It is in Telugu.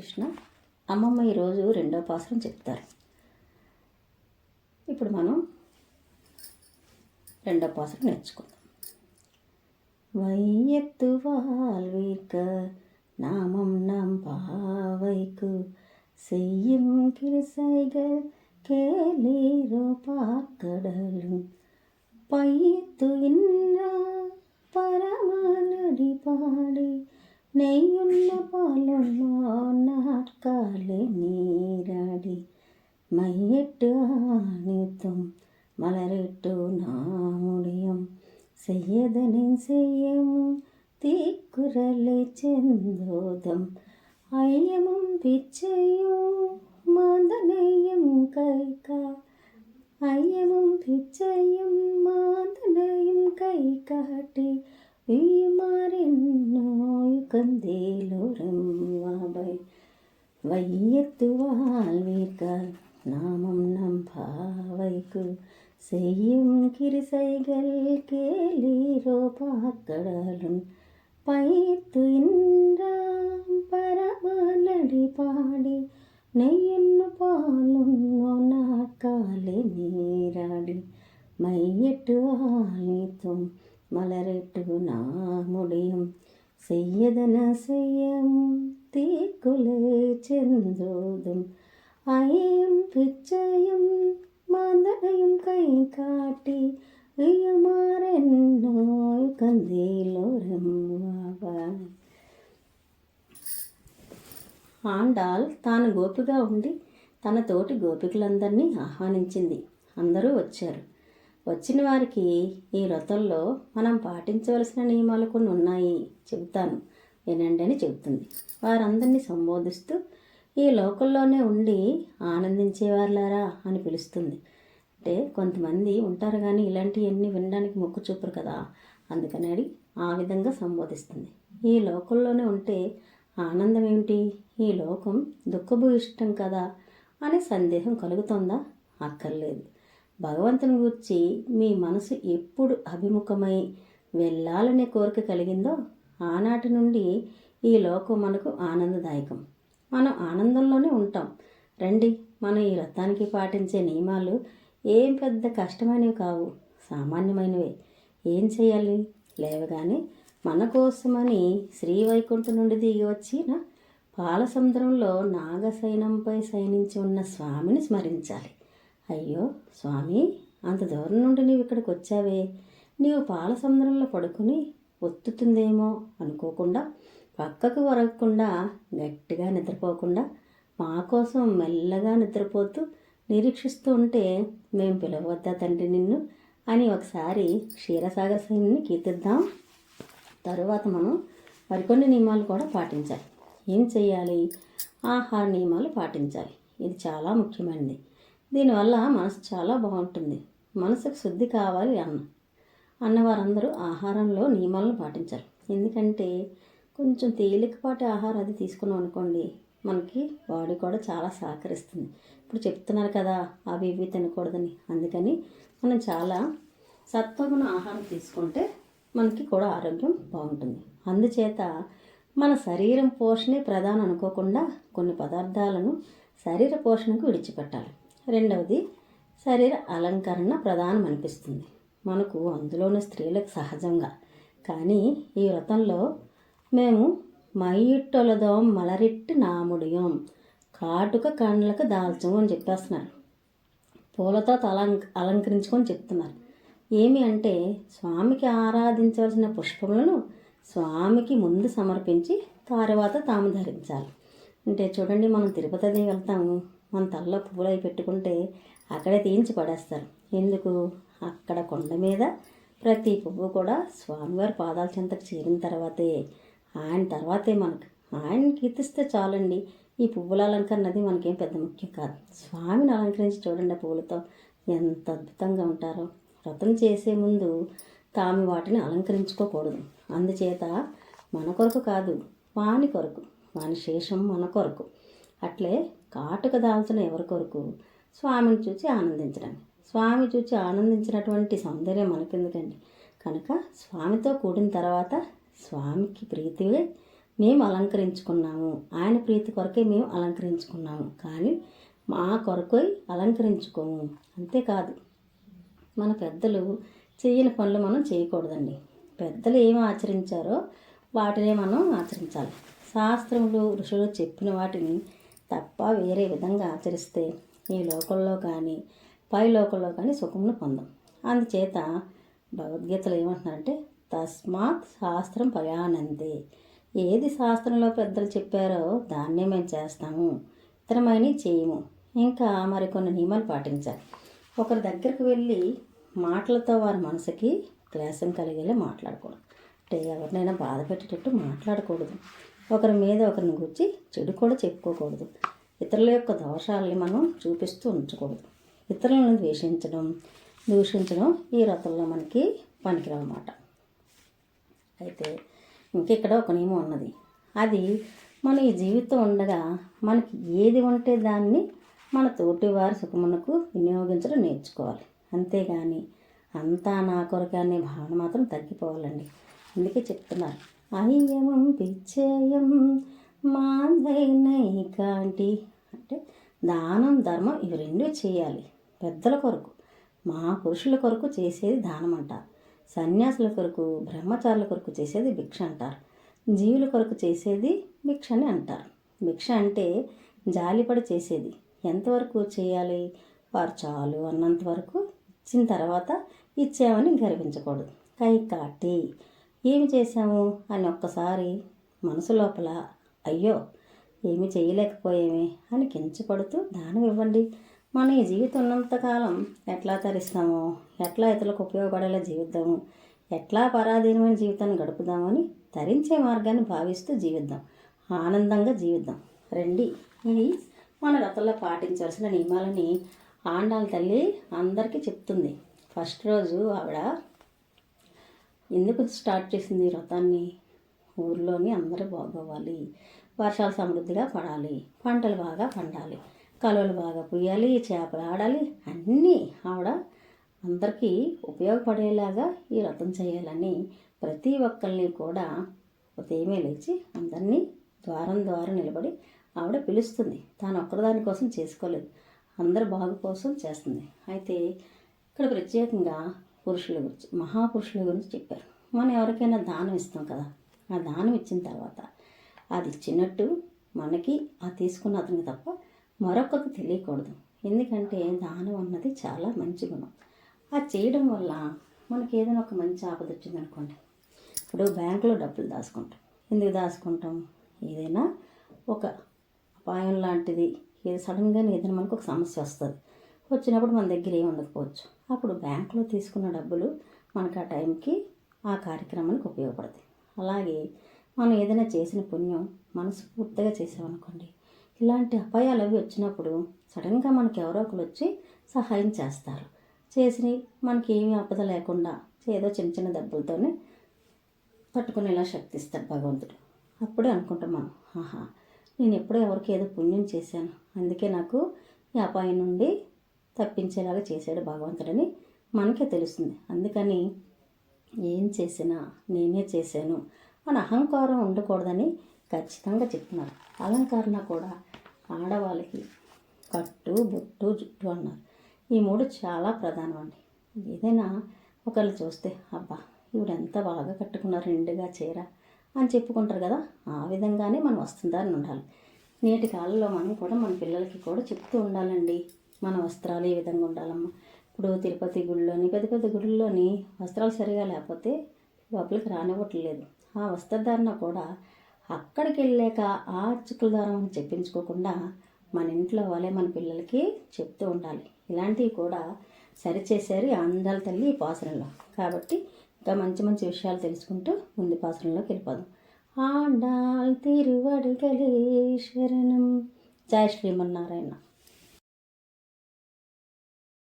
కృష్ణ అమ్మమ్మ ఈరోజు రెండో పాసరం చెప్తారు ఇప్పుడు మనం రెండో పాసరం నేర్చుకుందాం வையத்து வாழ்விக்க நாமம் நாம் பாவைக்கு செய்யும் கிருசைகள் கேளீரோ பார்க்கடலும் పైతు ఇన్నా పరమానడి పాడి നെയ്യുന്ന പാലൊന്നാർക്കാലെ നീരാടി മയ്യട്ട് ആണിത്തും മലരിട്ടു നാമുടിയും സയ്യദനും സയ്യവും തീക്കുരലെ ചെന്തോതം അയ്യമും പിച്ചയും മദനയും കൈക്ക അയ്യമും പിച്ചയും മദനയും കൈ കാട്ടി കന്തേലോരംവാബൈ വയ്യത്തുവാൽ വീർക്കാൻ നാമം നം ഭാവൈക്കു செய்யும் கிருசைகள் கேளீரோ பாக்கடலும் பைத்து இன்றாம் பரமநடி பாடி நெய்யன்னு பாலுன்னோ நாட்காலே நீராடி. மையட்டு ஆணித்தும் மலரிட்டு நாமுடியும் செய்யதன செய்யும் தீக்குலே செந்தோதும் அயம் பிச்சையும் மந்தனையும் கை காட்டி இயமாறென்னோய் கந்தீலோரம்மாவாய் ఆండాల్ తాను గోపిగా ఉండి తన తోటి గోపికలందరినీ ఆహ్వానించింది అందరూ వచ్చారు వచ్చిన వారికి ఈ వ్రతంలో మనం పాటించవలసిన నియమాలు కొన్ని ఉన్నాయి. చెబుతాను. వినండి అని చెబుతుంది. వారందరినీ సంబోధిస్తూ ఈ లోకల్లోనే ఉండి ఆనందించేవారులారా అని పిలుస్తుంది. అంటే కొంతమంది ఉంటారు కానీ ఇలాంటివన్నీ వినడానికి మొక్కు చూపరు కదా. అందుకని అడిగి ఆ విధంగా సంబోధిస్తుంది. ఈ లోకంలోనే ఉంటే ఆనందం ఏమిటి? ఈ లోకం దుఃఖభూయిష్టం కదా అనే సందేహం కలుగుతుందా? అక్కర్లేదు. భగవంతుని గురించి మీ మనసు ఎప్పుడు అభిముఖమై వెళ్ళాలనే కోరిక కలిగిందో ఆనాటి నుండి ఈ లోకం మనకు ఆనందదాయకం. మనం ఆనందంలోనే ఉంటాం. రండి మనం ఈ వ్రతానికి పాటించే నియమాలు ఏం పెద్ద కష్టమైనవి కావు సామాన్యమైనవే. ఏం చేయాలి? లేవగానే మన కోసమని శ్రీవైకుంఠం నుండి దిగి వచ్చిన పాలసముద్రంలో నాగసైనంపై శయనించి ఉన్న స్వామిని స్మరించాలి. అయ్యో స్వామి అంత దూరం నుండి నీవు ఇక్కడికి వచ్చావే. నీవు పాల సముద్రంలో పడుకుని ఒత్తుతుందేమో అనుకోకుండా పక్కకు వరగకుండా గట్టిగా నిద్రపోకుండా మా కోసం మెల్లగా నిద్రపోతూ నిరీక్షిస్తూ ఉంటే మేము పిలవద్దా తండ్రి నిన్ను అని ఒకసారి క్షీరసాగర్ సైన్ని కీర్తిద్దాం. తరువాత మనం మరికొన్ని నియమాలు కూడా పాటించాలి. ఏం చేయాలి ఆహార నియమాలు పాటించాలి. ఇది చాలా ముఖ్యమైనది. దీనివల్ల మనసు చాలా బాగుంటుంది. మనసుకు శుద్ధి కావాలి అన్న. అన్నవారందరూ ఆహారంలో నియమాలను పాటించాలి. ఎందుకంటే కొంచెం తేలికపాటి ఆహారం అది తీసుకున్నాం అనుకోండి మనకి బాడీ కూడా చాలా సహకరిస్తుంది. ఇప్పుడు చెప్తున్నారు కదా అవి ఇవి తినకూడదని. అందుకని మనం చాలా సత్వగుణ ఆహారం తీసుకుంటే మనకి కూడా ఆరోగ్యం బాగుంటుంది. అందుచేత మన శరీరం పోషణే ప్రధానం అనుకోకుండా కొన్ని పదార్థాలను శరీర పోషణకు విడిచిపెట్టాలి. రెండవది శరీర అలంకరణ ప్రధానం అనిపిస్తుంది మనకు అందులోని స్త్రీలకు సహజంగా. కానీ ఈ వ్రతంలో మేము మైయిట్టొలదోం మలరిట్టి నాముడియం కాటుక కండ్లకు దాల్చము అని చెప్పేస్తున్నారు. పూలతో అలంక అలంకరించుకొని చెప్తున్నారు. ఏమి అంటే స్వామికి ఆరాధించవలసిన పుష్పములను స్వామికి ముందు సమర్పించి తర్వాత తాము ధరించాలి. అంటే చూడండి మనం తిరుపతి వెళ్తాము? మన తలలో పువ్వులు అవి పెట్టుకుంటే అక్కడే తీయించి పడేస్తారు. ఎందుకు? అక్కడ కొండ మీద ప్రతి పువ్వు కూడా స్వామివారి పాదాల చెంతకు చేరిన తర్వాతే ఆయన తర్వాతే మనకు. ఆయన కీర్తిస్తే చాలండి. ఈ పువ్వుల అలంకరణ అది మనకేం పెద్ద ముఖ్యం కాదు. స్వామిని అలంకరించి చూడండి పువ్వులతో ఎంత అద్భుతంగా ఉంటారో. వ్రతం చేసే ముందు తాము వాటిని అలంకరించుకోకూడదు. అందుచేత మన కొరకు కాదు వాని కొరకు వాని శేషం మన కొరకు. అట్లే కాటుక దాల్చిన ఎవరి కొరకు? స్వామిని చూసి ఆనందించడానికి స్వామి చూసి ఆనందించినటువంటి సౌందర్యం మనకెందుకండి? కనుక స్వామితో కూడిన తర్వాత స్వామికి ప్రీతివే మేము అలంకరించుకున్నాము. ఆయన ప్రీతి కొరకే మేము అలంకరించుకున్నాము. కానీ మా కొరకై అలంకరించుకోము. అంతేకాదు మన పెద్దలు చేయని పనులు మనం చేయకూడదండి. పెద్దలు ఏం ఆచరించారో వాటినే మనం ఆచరించాలి. శాస్త్రములు ఋషులు చెప్పిన వాటిని తప్ప వేరే విధంగా ఆచరిస్తే ఈ లోకంలో కానీ పై లోకంలో కానీ సుఖమును పొందం. అందుచేత భగవద్గీతలో ఏమంటున్నారంటే తస్మాత్ శాస్త్రం పయానంది ఏది శాస్త్రంలో పెద్దలు చెప్పారో దాన్నే మేము చేస్తాము. ఇతరమైన చేయము. ఇంకా మరికొన్ని నియమాలు పాటించాలి. ఒకరి దగ్గరకు వెళ్ళి మాటలతో వారి మనసుకి క్లేశం కలిగేలా మాట్లాడకూడదు. అంటే ఎవరినైనా బాధ పెట్టేటట్టు మాట్లాడకూడదు. ఒకరి మీద ఒకరిని గురించి చెడు కూడా చెప్పుకోకూడదు. ఇతరుల యొక్క దోషాలని మనం చూపిస్తూ ఉంచకూడదు. ఇతరులను ద్వేషించడం దూషించడం ఈ రథంలో మనకి పనికిరన్నమాట అయితే ఇంకెక్కడ ఒక నియమం ఉన్నది. అది మన ఈ జీవితం ఉండగా మనకి ఏది ఉంటే దాన్ని మన తోటి వారి సుఖమునకు వినియోగించడం నేర్చుకోవాలి. అంతేగాని అంతా నా కొరకే అనే భావన మాత్రం తగ్గిపోవాలండి. అందుకే చెప్తున్నారు అయ్యమం పిచ్చేయం మాందైనైకాంటి అంటే దానం ధర్మం ఇవి రెండు చేయాలి పెద్దల కొరకు. మా పురుషుల కొరకు చేసేది దానం అంటారు. సన్యాసుల కొరకు బ్రహ్మచారుల కొరకు చేసేది భిక్ష అంటారు. జీవుల కొరకు చేసేది భిక్ష అని అంటారు. భిక్ష అంటే జాలిపడి చేసేది. ఎంతవరకు చేయాలి? వారు చాలు అన్నంత వరకు ఇచ్చిన తర్వాత ఇచ్చామని గర్వించకూడదు. కై కాటి ఏమి చేశాము అని ఒక్కసారి మనసు లోపల అయ్యో ఏమి చేయలేకపోయేమే అని కించపడుతూ దానం ఇవ్వండి. మన ఈ జీవితం ఉన్నంతకాలం ఎట్లా తరిస్తామో ఎట్లా ఇతరులకు ఉపయోగపడేలా జీవిద్దాము ఎట్లా పరాధీనమైన జీవితాన్ని గడుపుదామని తరించే మార్గాన్ని భావిస్తూ జీవిద్దాం. ఆనందంగా జీవిద్దాం. రండి. ఇది మన రథంలో పాటించవలసిన నియమాలని ఆండాల తల్లి అందరికీ చెప్తుంది. ఫస్ట్ రోజు ఆవిడ ఎందుకు స్టార్ట్ చేసింది ఈ వ్రతాన్ని? ఊర్లోని అందరూ బాగోవాలి వర్షాలు సమృద్ధిగా పడాలి. పంటలు బాగా పండాలి. కలువలు బాగా పుయ్యాలి చేపలు ఆడాలి. అన్నీ ఆవిడ అందరికీ ఉపయోగపడేలాగా ఈ వ్రతం చేయాలని ప్రతి ఒక్కరిని కూడా ఉదయమే లేచి అందరినీ ద్వారం ద్వారా నిలబడి ఆవిడ పిలుస్తుంది. తాను ఒక్కదాని కోసం చేసుకోలేదు. అందరి బాగు కోసం చేస్తుంది. అయితే ఇక్కడ ప్రత్యేకంగా పురుషుల గురించి మహాపురుషుల గురించి చెప్పారు. మనం ఎవరికైనా దానం ఇస్తాం కదా ఆ దానం ఇచ్చిన తర్వాత అది ఇచ్చినట్టు మనకి ఆ తీసుకున్న అతనికి తప్ప మరొకరికి తెలియకూడదు. ఎందుకంటే దానం అన్నది చాలా మంచి గుణం. అది చేయడం వల్ల మనకి ఏదైనా ఒక మంచి ఆపద వచ్చిందనుకోండి ఇప్పుడు బ్యాంకులో డబ్బులు దాచుకుంటాం. ఎందుకు దాచుకుంటాం? ఏదైనా ఒక అపాయం లాంటిది. ఏది సడన్గా ఏదైనా మనకు ఒక సమస్య వస్తుంది. వచ్చినప్పుడు మన దగ్గర ఏమి ఉండకపోవచ్చు. అప్పుడు బ్యాంకులో తీసుకున్న డబ్బులు మనకు ఆ టైంకి ఆ కార్యక్రమానికి ఉపయోగపడతాయి. అలాగే మనం ఏదైనా చేసిన పుణ్యం మనస్ఫూర్తిగా చేసామనుకోండి ఇలాంటి అపాయాలు అవి వచ్చినప్పుడు సడన్గా మనకి ఎవరో ఒకరు వచ్చి సహాయం చేస్తారు. చేసి మనకి ఏమీ ఆపద లేకుండా ఏదో చిన్న చిన్న దెబ్బలతోనే పట్టుకునేలా శక్తి ఇస్తాడు భగవంతుడు. అప్పుడే అనుకుంటాం మనం ఆహా నేను ఎప్పుడో ఎవరికి ఏదో పుణ్యం చేశాను అందుకే నాకు ఈ అపాయం నుండి తప్పించేలాగా చేశాడు భగవంతుడని మనకే తెలుస్తుంది. అందుకని ఏం చేసినా నేనే చేశాను అని అహంకారం ఉండకూడదని ఖచ్చితంగా చెప్తున్నారు. అలంకరణ కూడా ఆడవాళ్ళకి కట్టు బొట్టు జుట్టు అన్నారు. ఈ మూడు చాలా ప్రధానం అండి ఏదైనా ఒకళ్ళు చూస్తే అబ్బా ఈవిడ ఎంత బాగా కట్టుకున్నారు నిండుగా చీర అని చెప్పుకుంటారు కదా ఆ విధంగానే మనం వస్తుందని ఉండాలి. నేటి కాలంలో మనం కూడా మన పిల్లలకి కూడా చెప్తూ ఉండాలండి. మన వస్త్రాలు ఏ విధంగా ఉండాలమ్మా? ఇప్పుడు తిరుపతి గుడిలోని పెద్ద పెద్ద గుడిలోని వస్త్రాలు సరిగా లేకపోతే లోపలికి రానివ్వట్లేదు. ఆ వస్త్రధారణ కూడా అక్కడికి వెళ్ళాక ఆ చిక్కుల ద్వారా చెప్పించుకోకుండా మన ఇంట్లో వాళ్ళే మన పిల్లలకి చెప్తూ ఉండాలి. ఇలాంటివి కూడా సరిచేసారి అందాల తల్లి ఈ పాసనలో. కాబట్టి ఇంకా మంచి మంచి విషయాలు తెలుసుకుంటూ ముందు పాసనలోకి వెళ్ళిపోదాం. ఆండాల్ తిరువడుగలే శరణం జయ శ్రీమన్నారాయణ.